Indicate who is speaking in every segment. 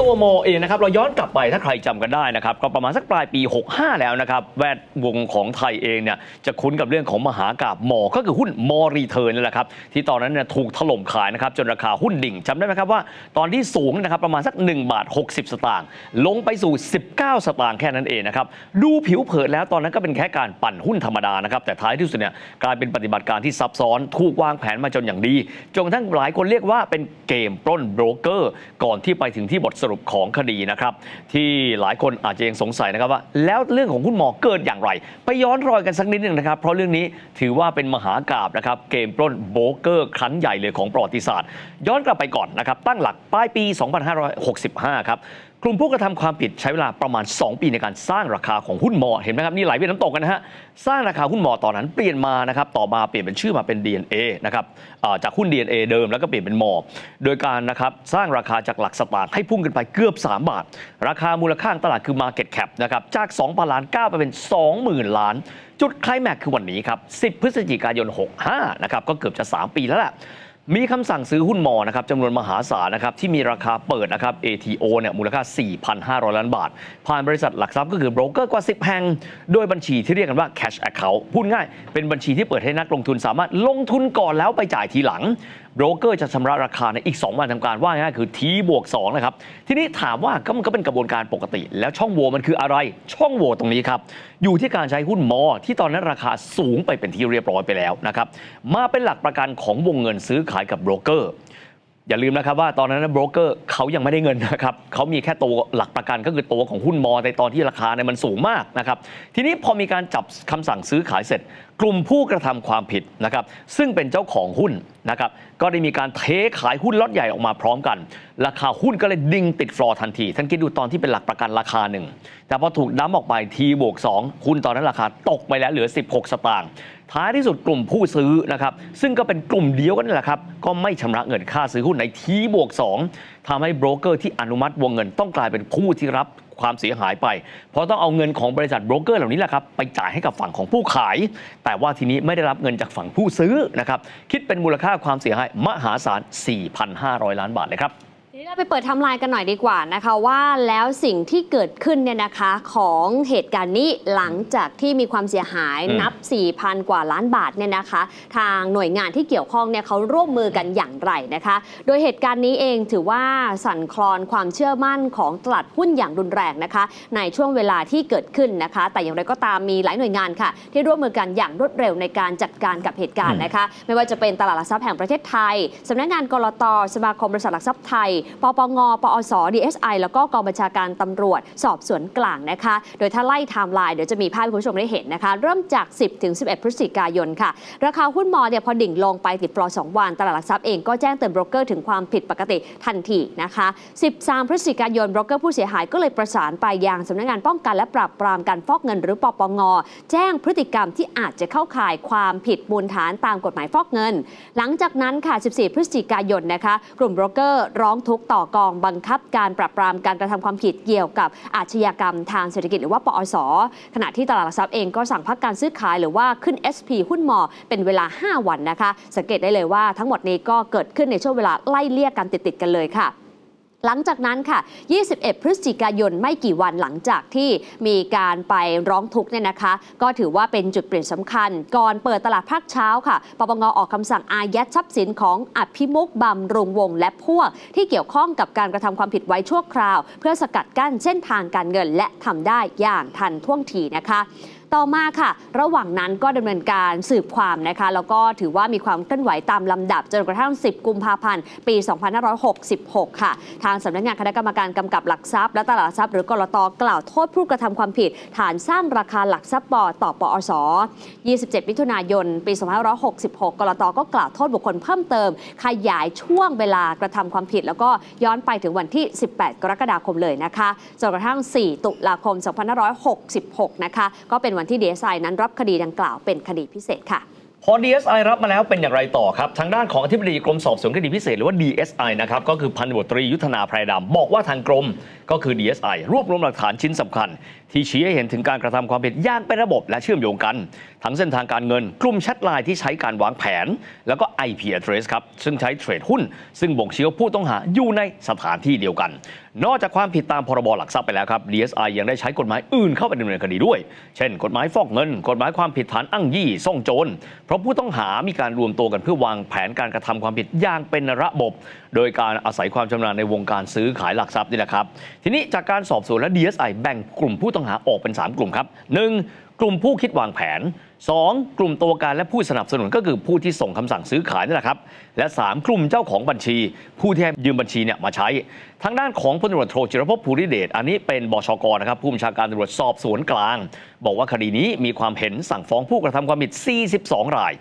Speaker 1: ตัวโมเองนะครับเราย้อนกลับไปถ้าใครจำกันได้นะครับก็ประมาณสักปลายปี 65 แล้วนะครับแวดวงของไทยเองเนี่ยจะคุ้นกับเรื่องของมหากาบหมอก็คือหุ้นมอรีเทิร์นนั่นแหละครับที่ตอนนั้นเนี่ยถูกถล่มขายนะครับจนราคาหุ้นดิ่งจำได้ไหมครับว่า ตอนที่สูงนะครับประมาณสัก1บาท60 สตางค์ลงไปสู่ 19 สตางค์แค่นั้นเองนะครับดูผิวเผินแล้วตอนนั้นก็เป็นแค่การปั่นหุ้นธรรมดานะครับแต่ท้ายที่สุดเนี่ยกลายเป็นปฏิบัติการที่ซับซ้อนถูกวางแผนมาจนอย่างดีจนกระทั่งหลายคนเรียกว่าเป็นเกมปล้นโบรกเกอร์ก่อนที่ไปถึงที่บทสรุปของคดีนะครับ ที่หลายคนอาจจะยังสงสัยนะครับว่า แล้วเรื่องของคุณหมอเกิดอย่างไร ไปย้อนรอยกันสักนิดหนึ่งนะครับ เพราะเรื่องนี้ถือว่าเป็นมหากราบนะครับ เกมปล้นโบเกอร์ครั้งใหญ่เลยของประวัติศาสตร์ ย้อนกลับไปก่อนนะครับ ตั้งหลักปลายปี 2565 ครับกลุ่มผู้กระทำความผิดใช้เวลาประมาณ 2 ปีในการสร้างราคาของหุ้นมอเห็นไหมครับนี่ไหลไปน้ำตกกันนะฮะสร้างราคาหุ้นมอตอนนั้นเปลี่ยนมานะครับต่อมาเปลี่ยนเป็นชื่อมาเป็น DNA นะครับจากหุ้น DNA เดิมแล้วก็เปลี่ยนเป็นมอโดยการนะครับสร้างราคาจากหลักสตางค์ให้พุ่งขึ้นไปเกือบ 3 บาท ราคามูลค่าตลาดคือ Market Cap นะครับจาก2,000ล้านก้าวไปเป็น 20,000 ล้าน จุดคลแม็กคือวันนี้ครับ 10 พฤศจิกายน 65 นะครับก็เกือบจะ 3 ปีแล้วแหละ มีคำสั่งซื้อหุ้นมอนะครับจำนวนมหาศาลนะครับที่มีราคาเปิดนะครับ ATO เนี่ยมูลค่า 4,500 ล้านบาท ผ่านบริษัทหลักทรัพย์ก็คือโบรกเกอร์กว่า 10 แห่ง โดยบัญชีที่เรียกกันว่า cash account พูดง่าย เป็นบัญชีที่เปิดให้นักลงทุนสามารถลงทุนก่อนแล้วไปจ่ายทีหลังโบรกเกอร์จะชำระราคาในอีก 2 วันทำการว่าง่ายคือ T บวก2นะครับ ทีนี้ถามว่าก็มันก็เป็นกระบวนการปกติ แล้วช่องโหว่มันคืออะไร ช่องโหว่ตรงนี้ครับ อยู่ที่การใช้หุ้นมอ ที่ตอนนั้นราคาสูงไปเป็นที่เรียบร้อยไปแล้วนะครับ มาเป็นหลักประกันของวงเงินซื้อขายกับโบรกเกอร์อย่าลืมนะครับว่าตอนนั้นโบรกเกอร์เขายังไม่ได้เงินนะครับเขามีแค่ตัวหลักประกันก็คือตัวของหุ้นมอในตอนที่ราคาเนี่ยมันสูงมากนะครับทีนี้พอมีการจับคำสั่งซื้อขายเสร็จ กลุ่มผู้กระทำความผิดนะครับซึ่งเป็นเจ้าของหุ้นนะครับก็ได้มีการเทขายหุ้นล็อตใหญ่ออกมาพร้อมกัน ราคาหุ้นก็เลยดิ่งติดฟลอร์ทันที ท่านคิดดูตอนที่เป็นหลักประกันราคาหนึ่งแต่พอถูกดั้มออกไปทีบวก2หุ้นตอนนั้นราคาตกไปแล้วเหลือ 16 สตางค์ท้ายที่สุดกลุ่มผู้ซื้อนะครับซึ่งก็เป็นกลุ่มเดียวกันนี่แหละครับก็ไม่ชำระเงินค่าซื้อหุ้นในทีบวก2ทำให้โบรกเกอร์ที่อนุมัติวงเงินต้องกลายเป็นผู้ที่รับ ความเสียหายไป เพราะต้องเอาเงินของบริษัทโบรกเกอร์เหล่านี้แหละครับไปจ่ายให้กับฝั่งของผู้ขาย แต่ว่าทีนี้ไม่ได้รับเงินจากฝั่งผู้ซื้อนะครับคิดเป็นมูลค่าความเสียหายมหาศาล 4,500 ล้านบาทเลยครับ
Speaker 2: เราไปเปิดไทำลายกันหน่อยดีกว่านะคะว่าแล้วสิ่งที่เกิดขึ้นเนี่ยนะคะของเหตุการณ์นี้หลังจากที่มีความเสียหาย
Speaker 1: อืม
Speaker 2: นับ 4,000 กว่าล้านบาทเนี่ยนะคะ ทางหน่วยงานที่เกี่ยวข้องเนี่ยเขาร่วมมือกันอย่างไรนะคะ โดยเหตุการณ์นี้เองถือว่าสั่นคลอนความเชื่อมั่นของตลาดหุ้นอย่างรุนแรงนะคะ ในช่วงเวลาที่เกิดขึ้นนะคะ แต่อย่างไรก็ตามมีหลายหน่วยงานค่ะ ที่ร่วมมือกันอย่างรวดเร็วในการจัดการกับเหตุการณ์นะคะ ไม่ว่าจะเป็นตลาดหลักทรัพย์แห่งประเทศไทยสำนักงานกรตสมาคมบริษัทหลักทรัพย์ไทยปปง ปอส DSI แล้วก็กองบัญชาการตำรวจสอบสวนกลางนะคะ โดยถ้าไล่ไทม์ไลน์เดี๋ยวจะมีภาพให้คุณผู้ชมได้เห็นนะคะ เริ่มจาก 10 ถึง 11 พฤศจิกายนค่ะ ราคาหุ้นมอเนี่ยพอดิ่งลงไปติดฟลอร์2วัน ตลาดหลักทรัพย์เองก็แจ้งเตือนโบรกเกอร์ถึงความผิดปกติทันทีนะคะ 13 พฤศจิกายนโบรกเกอร์ผู้เสียหายก็เลยประสานไปยังสำนักงานป้องกันและปราบปรามการฟอกเงินหรือปปง แจ้งพฤติกรรมที่อาจจะเข้าข่ายความผิดมูลฐานตามกฎหมายฟอกเงิน หลังจากนั้นค่ะ 14 พฤศจิกายนนะคะ กลุ่มโบรกเกอร์ร้องทุกข์ต่อกองบังคับการปราบปรามการกระทำความผิดเกี่ยวกับอาชญากรรมทางเศรษฐกิจหรือว่าปอส ขณะที่ตลาดหลักทรัพย์เองก็สั่งพักการซื้อขายหรือว่าขึ้น SP หุ้นมอเป็นเวลา 5 วันนะคะ สังเกตได้เลยว่าทั้งหมดนี้ก็เกิดขึ้นในช่วงเวลาไล่เลี่ยกันติดๆกันเลยค่ะ หลังจากนั้นค่ะ 21 พฤศจิกายนไม่กี่วันหลังจากที่มีการไปร้องทุกข์เนี่ยนะคะ ก็ถือว่าเป็นจุดเปลี่ยนสำคัญ ก่อนเปิดตลาดภาคเช้าค่ะ ปปงออกคำสั่งอายัดทรัพย์สินของอภิมุกบำรุงวง และพวก ที่เกี่ยวข้องกับการกระทำความผิดไว้ชั่วคราว เพื่อสกัดกั้นเส้นทางการเงินและทำได้อย่างทันท่วงทีนะคะ ต่อมาค่ะ ระหว่างนั้นก็ดำเนินการสืบความนะคะ แล้วก็ถือว่ามีความเคลื่อนไหวตามลำดับ จนกระทั่ง 10 กุมภาพันธ์ ปี 2566 ค่ะ ทางสำนักงานคณะกรรมการกำกับหลักทรัพย์และตลาดทรัพย์หรือกรตกล่าวโทษผู้กระทำความผิด ฐานสร้างราคาหลักทรัพย์ปอต่อปอส27 มิถุนายน ปี 2566 กรตก็กล่าวโทษบุคคลเพิ่มเติม ขยายช่วงเวลากระทำความผิด แล้วก็ย้อนไปถึงวันที่ 18 กรกฎาคมเลยนะคะจนกระทั่ง 4 ตุลาคม 2566 นะคะ ก็เป็นวันที่ดีเอสไอนั้นรับคดีดังกล่าวเป็นคดีพิเศษค่ะ
Speaker 1: พอ DSI รับมาแล้วเป็นอย่างไรต่อครับ ทางด้านของอธิบดีกรมสอบสวนคดีพิเศษหรือว่า DSI นะครับก็คือพันตำรวจตรียุทธนาไพรดำบอกว่าทางกรม ก็คือ DSI รวบรวมหลักฐานชิ้นสำคัญ ที่ชี้ให้เห็นถึงการกระทำความผิดอย่างเป็นระบบและเชื่อมโยงกัน ทั้งเส้นทางการเงิน กลุ่มแชทไลน์ที่ใช้การวางแผน แล้วก็ IP address ครับซึ่งใช้เทรดหุ้น ซึ่งบ่งชี้ว่าผู้ต้องหาอยู่ในสถานที่เดียวกัน นอกจากความผิดตามพรบหลักทรัพย์ไปแล้วครับ DSI ยังได้ใช้กฎหมายอื่นเข้าไปดำเนินคดีด้วย เช่น กฎหมายฟอกเงิน กฎหมายความผิดฐานอ้างยี่ซ่องโจร เพราะผู้ต้องหามีการรวมตัวกันเพื่อวางแผนการกระทำความผิดอย่างเป็นระบบ โดยการอาศัยความชำนาญในวงการซื้อขายหลักทรัพย์นี่แหละครับทีนี้จากการสอบสวนและ DSI แบ่งกลุ่มผู้ต้องหาออกเป็น 3 กลุ่มครับ 1. กลุ่มผู้คิดวางแผน 2. กลุ่มตัวการและผู้สนับสนุนก็คือผู้ที่ส่งคำสั่งซื้อขายนี่แหละครับ และ 3 กลุ่มเจ้าของบัญชี ผู้ที่ยืมบัญชีเนี่ยมาใช้ ทางด้านของพลตำรวจโทจิรพภูริเดชอันนี้เป็นบชกนะครับผู้บัญชาการตำรวจสอบสวนกลาง บอกว่าคดีนี้มีความเห็นสั่งฟ้องผู้กระทำความผิด 42 ราย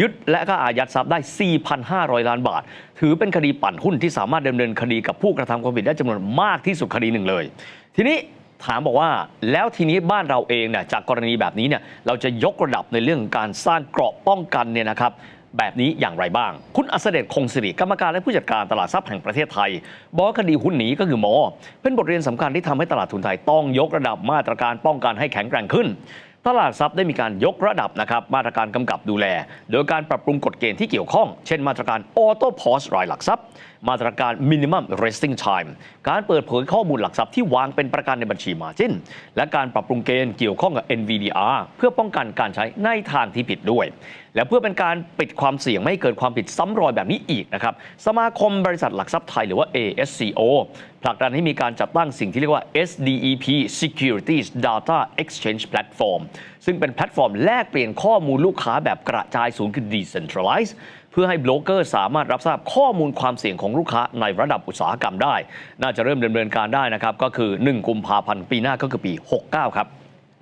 Speaker 1: ยึดและก็อายัดทรัพย์ได้ 4,500 ล้านบาท ถือเป็นคดีปั่นหุ้นที่สามารถดำเนินคดีกับผู้กระทำความผิดได้จำนวนมากที่สุดคดีหนึ่งเลย ทีนี้ถามบอกว่าแล้วทีนี้บ้านเราเองเนี่ยจากกรณีแบบนี้เนี่ยเราจะยกระดับในเรื่องของการสร้างเกราะป้องกันเนี่ยนะครับแบบนี้อย่างไรบ้าง คุณอัสเดชคงสิริกรรมการและผู้จัดการตลาดทรัพย์แห่งประเทศไทย บอกว่าคดีหุ้นหนีก็คือหมอ เป็นบทเรียนสำคัญที่ทำให้ตลาดทุนไทยต้องยกระดับมาตรการป้องกันให้แข็งแกร่งขึ้น ตลาดทรัพย์ได้มีการยกระดับนะครับมาตรการกำกับดูแล โดยการปรับปรุงกฎเกณฑ์ที่เกี่ยวข้อง เช่นมาตรการออโต้พอสรายหลักทรัพย์ มาตรการ minimum resting time การเปิดเผยข้อมูลหลักทรัพย์ที่วางเป็นประกันในบัญชีมาจินและการปรับปรุงเกณฑ์เกี่ยวข้องกับ NVDR เพื่อป้องกันการใช้ในทางที่ผิดด้วย และเพื่อเป็นการปิดความเสี่ยงไม่ให้เกิดความผิดซ้ำรอยแบบนี้อีกนะครับสมาคมบริษัทหลักทรัพย์ไทยหรือว่า ASCO ผลักดันให้มีการจัดตั้งสิ่งที่เรียกว่า SDEP Securities Data Exchange Platform ซึ่งเป็นแพลตฟอร์มแลกเปลี่ยนข้อมูลลูกค้าแบบกระจายศูนย์คือ Decentralized เพื่อให้โบรกเกอร์สามารถรับทราบข้อมูลความเสี่ยงของลูกค้าในระดับอุตสาหกรรมได้ น่าจะเริ่มดำเนินการได้นะครับ ก็คือ 1 กุมภาพันธ์ปีหน้าก็คือปี 69 ครับ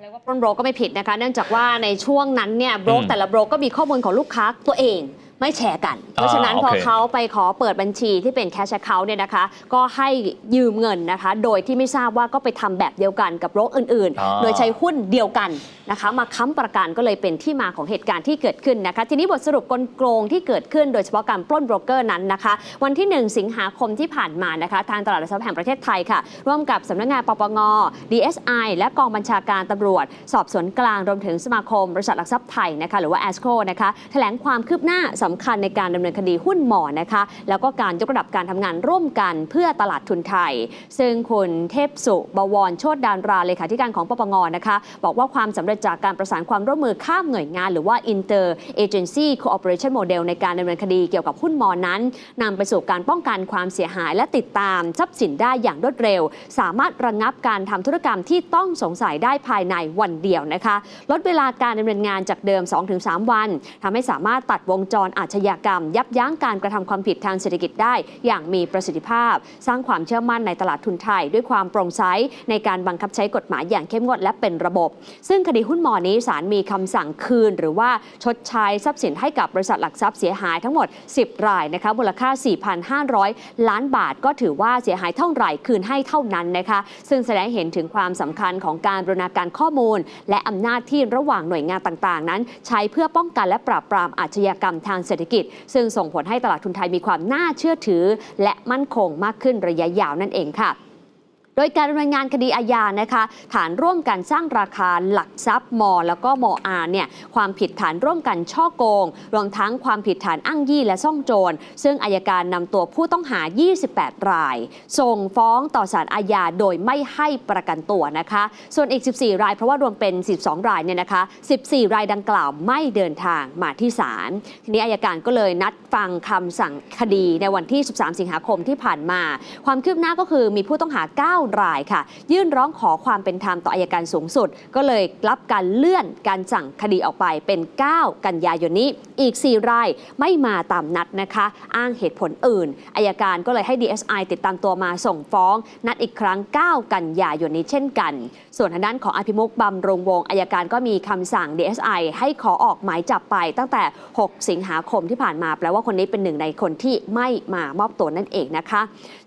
Speaker 2: เรียกว่าปล้นโบรกก็ไม่ผิดนะคะ เนื่องจากว่าในช่วงนั้นเนี่ยโบรก
Speaker 1: อืม
Speaker 2: แต่ละโบรกก็มีข้อมูลของลูกค้าตัวเอง ไม่แชร์กัน เพราะฉะนั้น
Speaker 1: อ่า
Speaker 2: พอ
Speaker 1: โอเค
Speaker 2: เขาไปขอเปิดบัญชีที่เป็นแคช a c เคา n t เนี่ยนะคะ ก็ให้ยืมเงินนะคะ โดยที่ไม่ทราบว่าก็ไปทำแบบเดียวกันกับโบรกอื่น
Speaker 1: อ่า
Speaker 2: ๆโดยใช้หุ้นเดียวกันนะคะ มาค้ำประกันก็เลยเป็นที่มาของเหตุการณ์ที่เกิดขึ้นนะคะ ทีนี้บทสรุปกลโกงที่เกิดขึ้นโดยเฉพาะการปล้นโบรกเกอร์นั้นนะคะ วันที่ 1 สิงหาคมที่ผ่านมานะคะทางตลาดหลักทรัพย์แห่งประเทศไทยค่ะ ร่วมกับสำนักงานปปง DSI และกองบัญชาการตำรวจ สอบสวนกลางรวมถึงสมาคมบริษัทหลักทรัพย์ไทยนะคะหรือว่า ASCO นะคะแถลงความคืบหน้าสำคัญในการดำเนินคดีหุ้นหมอนะคะ แล้วก็การยกระดับการทำงานร่วมกันเพื่อตลาดทุนไทย ซึ่งคุณเทพสุบวรโชดดานราเลขาธิการของปปงนะคะ บอกว่าความสำเร็จจากการประสานความร่วมมือข้ามหน่วยงาน หรือว่า Inter Agency Cooperation Model ในการดำเนินคดีเกี่ยวกับหุ้นหมอนั้นนำไปสู่การป้องกันความเสียหาย และติดตามทรัพย์สินได้อย่างรวดเร็ว สามารถระงงับการทำธุรกรรมที่ต้องสงสัยได้ภายในวันเดียวนะคะ ลดเวลาการดำเนินงานจากเดิม 2-3 วันทำให้สามารถตัดวงจรอาชญากรรม ยับยั้งการกระทำความผิดทางเศรษฐกิจได้ อย่างมีประสิทธิภาพ สร้างความเชื่อมั่นในตลาดทุนไทย ด้วยความโปร่งใสในการบังคับใช้กฎหมายอย่างเข้มงวดและเป็นระบบ ซึ่งคดีหุ้นหมอนี้ศาลมีคำสั่งคืน หรือว่าชดใช้ทรัพย์สินให้กับบริษัทหลักทรัพย์เสียหายทั้งหมด 10 รายนะคะมูลค่า 4,500 ล้านบาทก็ถือว่าเสียหายเท่าไหร่คืนให้เท่านั้นนะคะซึ่งแสดงเห็นถึงความสำคัญของการบรณาการข้อมูล และอำนาจที่ระหว่างหน่วยงานต่าง ๆ นั้น ใช้เพื่อป้องกันและปราบปรามอาชญากรรมทางเศรษฐกิจ ซึ่งส่งผลให้ตลาดทุนไทยมีความน่าเชื่อถือ และมั่นคงมากขึ้นระยะยาวนั่นเองค่ะ โดยการดำเนินงานคดีอาญานะคะ ฐานร่วมกันสร้างราคาหลักทรัพย์มอ แล้วก็มออาเนี่ยความผิดฐานร่วมกันช่อโกง รวมทั้งความผิดฐานอ้างยี่และซ่องโจร ซึ่งอายการนำตัวผู้ต้องหา 28 ราย ส่งฟ้องต่อศาลอาญาโดยไม่ให้ประกันตัวนะคะ ส่วนอีก 14 รายเพราะว่ารวมเป็น 12 รายเนี่ยนะคะ 14 รายดังกล่าวไม่เดินทางมาที่ศาลทีนี้อายการก็เลยนัดฟังคำสั่งคดีในวันที่ 13 สิงหาคมที่ผ่านมา ความคืบหน้าก็คือมีผู้ต้องหา 9รายค่ะ ยื่นร้องขอความเป็นธรรมต่ออายการสูงสุด ก็เลยรับการเลื่อนการสั่งคดีออกไปเป็น 9 กันยายนนี้อีก 4 รายไม่มาตามนัดนะคะ อ้างเหตุผลอื่นอายการก็เลยให้ DSI ติดตามตัวมาส่งฟ้อง นัดอีกครั้ง 9 กันยายนนี้เช่นกัน ส่วนทางด้านของอภิมุกบำรงวงอายการก็มีคำสั่ง DSI ให้ขอออกหมายจับไปตั้งแต่ 6 สิงหาคมที่ผ่านมาแปลว่าคนนี้เป็นหนึ่งในคนที่ไม่มามอบตัวนั่นเองนะคะ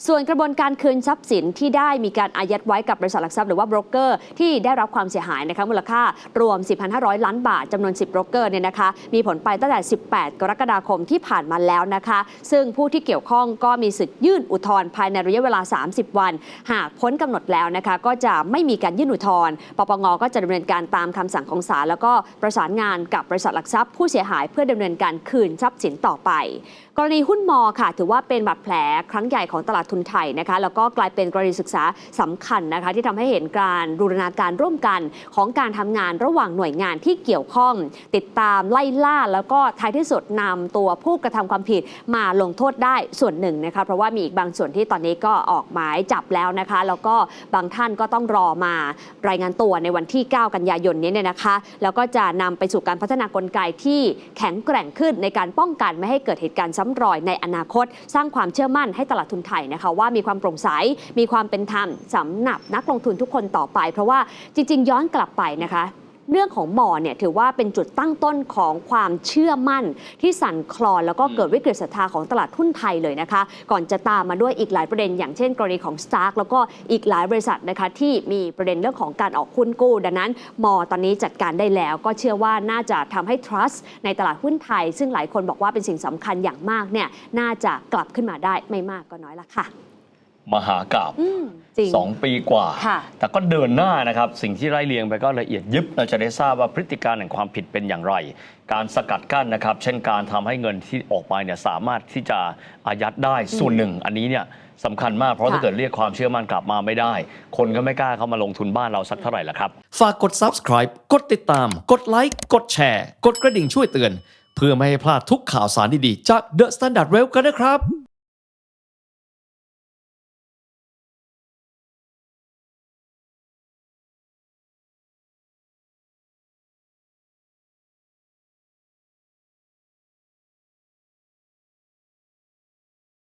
Speaker 2: ส่วนกระบวนการคืนทรัพย์สินที่ได้มีการอายัดไว้กับบริษัทหลักทรัพย์หรือว่าโบรกเกอร์ที่ได้รับความเสียหายนะคะมูลค่ารวม4,500 ล้านบาทจำนวน 10โบรกเกอร์เนี่ยนะคะมีผลไปตั้งแต่ 18 กรกฎาคมที่ผ่านมาแล้วนะคะ ซึ่งผู้ที่เกี่ยวข้องก็มีสิทธิ์ยื่นอุทธรณ์ภายในระยะเวลา 30 วัน หากพ้นกำหนดแล้วนะคะก็จะไม่มีการยื่นอุทธรณ์ปปงก็จะดำเนินการตามคำสั่งของศาลแล้วก็ประสานงานกับบริษัทหลักทรัพย์ผู้เสียหายเพื่อดำเนินการคืนทรัพย์สินต่อไป กรณีหุ้นมอค่ะ ถือว่าเป็นบาดแผลครั้งใหญ่ของตลาดทุนไทยนะคะแล้วก็กลายเป็นกรณีศึกษาสำคัญนะคะที่ทำให้เห็นการบูรณาการร่วมกันของการทำงานระหว่างหน่วยงานที่เกี่ยวข้อง ติดตามไล่ล่าแล้วก็ท้ายที่สุดนำตัวผู้กระทำความผิดมาลงโทษได้ส่วนหนึ่งนะคะเพราะว่ามีอีกบางส่วนที่ตอนนี้ก็ออกหมายจับแล้วนะคะ แล้วก็บางท่านก็ต้องรอมารายงานตัวในวันที่ 9 กันยายนนี้เนี่ยนะคะ แล้วก็จะนำไปสู่การพัฒนากลไกที่แข็งแกร่งขึ้นในการป้องกันไม่ให้เกิดเหตุการณ์ซ้ำรอยในอนาคต สร้างความเชื่อมั่นให้ตลาดทุนไทยนะคะ ว่ามีความโปร่งใสมีความเป็นธรรมสำหรับนักลงทุนทุกคนต่อไป เพราะว่าจริง ๆ ย้อนกลับไปนะคะเรื่องของหมอเนี่ยถือว่าเป็นจุดตั้งต้นของความเชื่อมั่น ที่สั่นคลอนแล้วก็เกิดวิกฤตศรัทธาของตลาดหุ้นไทยเลยนะคะ ก่อนจะตามมาด้วยอีกหลายประเด็น อย่างเช่น กรณีของ Stark แล้วก็อีกหลายบริษัทนะคะที่มีประเด็นเรื่องของการออกหุ้นกู้ ดังนั้นมอตอนนี้จัดการได้แล้ว ก็เชื่อว่าน่าจะทำให้ trust ในตลาดหุ้นไทย ซึ่งหลายคนบอกว่าเป็นสิ่งสำคัญอย่างมากเนี่ยน่าจะกลับขึ้นมาได้ไม่มากก็น้อยละค่ะ
Speaker 1: มหากราบ
Speaker 2: อืมจริง
Speaker 1: สองปีกว่า
Speaker 2: ค่ะ
Speaker 1: แต่ก็เดินหน้านะครับ สิ่งที่ไล่เลียงไปก็ละเอียดยิบเราจะได้ทราบว่าพฤติการแห่งความผิดเป็นอย่างไร การสกัดกั้นนะครับ เช่นการทำให้เงินที่ออกไปเนี่ยสามารถที่จะอายัดได้ส่วนหนึ่ง อันนี้เนี่ยสำคัญมากเพราะ
Speaker 2: ค่ะ
Speaker 1: ถ้าเกิดเรียกความเชื่อมั่นกลับมาไม่ได้ คนก็ไม่กล้าเข้ามาลงทุนบ้านเราสักเท่าไหร่ละครับ
Speaker 3: ฝากกด subscribe กดติดตาม กดไลค์ กดแชร์ กดกระดิ่งช่วยเตือน เพื่อไม่ให้พลาดทุกข่าวสารดี ๆ จาก The Standard Well กันนะครับ